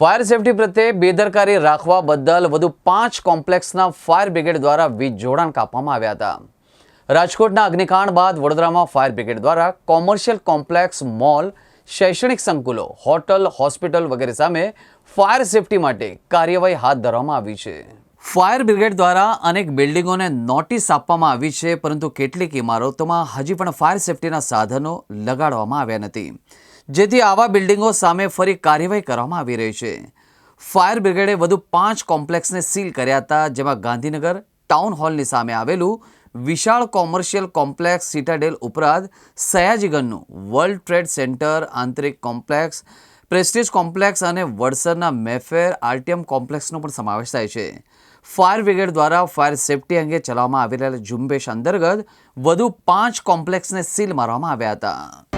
Fire safety પ્રત્યે બેદરકારી રાખવા બદલ વધુ પાંચ કોમ્પ્લેક્સના ફાયર બ્રિગેડ દ્વારા વીજ જોડાણ કાપવામાં આવ્યા હતા. રાજકોટના અગ્નિકાંડ બાદ વડોદરામાં ફાયર બ્રિગેડ દ્વારા કોમર્શિયલ કોમ્પ્લેક્સ, મોલ, શૈક્ષણિક સંકુલો, હોટલ, હોસ્પિટલ વગેરે સામે ફાયર સેફટી માટે કાર્યવાહી હાથ ધરવામાં આવી છે. ફાયર બ્રિગેડ દ્વારા અનેક બિલ્ડિંગોને નોટિસ આપવામાં આવી છે, પરંતુ કેટલીક ઇમારતોમાં હજી પણ ફાયર સેફટીના સાધનો લગાડવામાં આવ્યા નથી. જેથી આવા બિલ્ડિંગો સામે ફરી કાર્યવાહી કરવામાં આવી રહી છે. ફાયર બ્રિગેડે વધુ પાંચ કોમ્પ્લેક્સને સીલ કર્યા હતા, જેમાં ગાંધીનગર, ટાઉન હોલની સામે આવેલું વિશાળ કોમર્શિયલ કોમ્પ્લેક્સ સિટાડેલ ઉપરાંત સયાજીગંજનું વર્લ્ડ ટ્રેડ સેન્ટર, આંતરિક કોમ્પ્લેક્સ, પ્રેસ્ટીજ કોમ્પ્લેક્સ અને વડસરના મેફેર આરટીએમ કોમ્પ્લેક્સનો પણ સમાવેશ થાય છે. ફાયર બ્રિગેડ દ્વારા ફાયર સેફટી અંગે ચલાવવામાં આવી રહેલા ઝુંબેશ અંતર્ગત વધુ પાંચ કોમ્પ્લેક્સને સીલ મારવામાં આવ્યા હતા.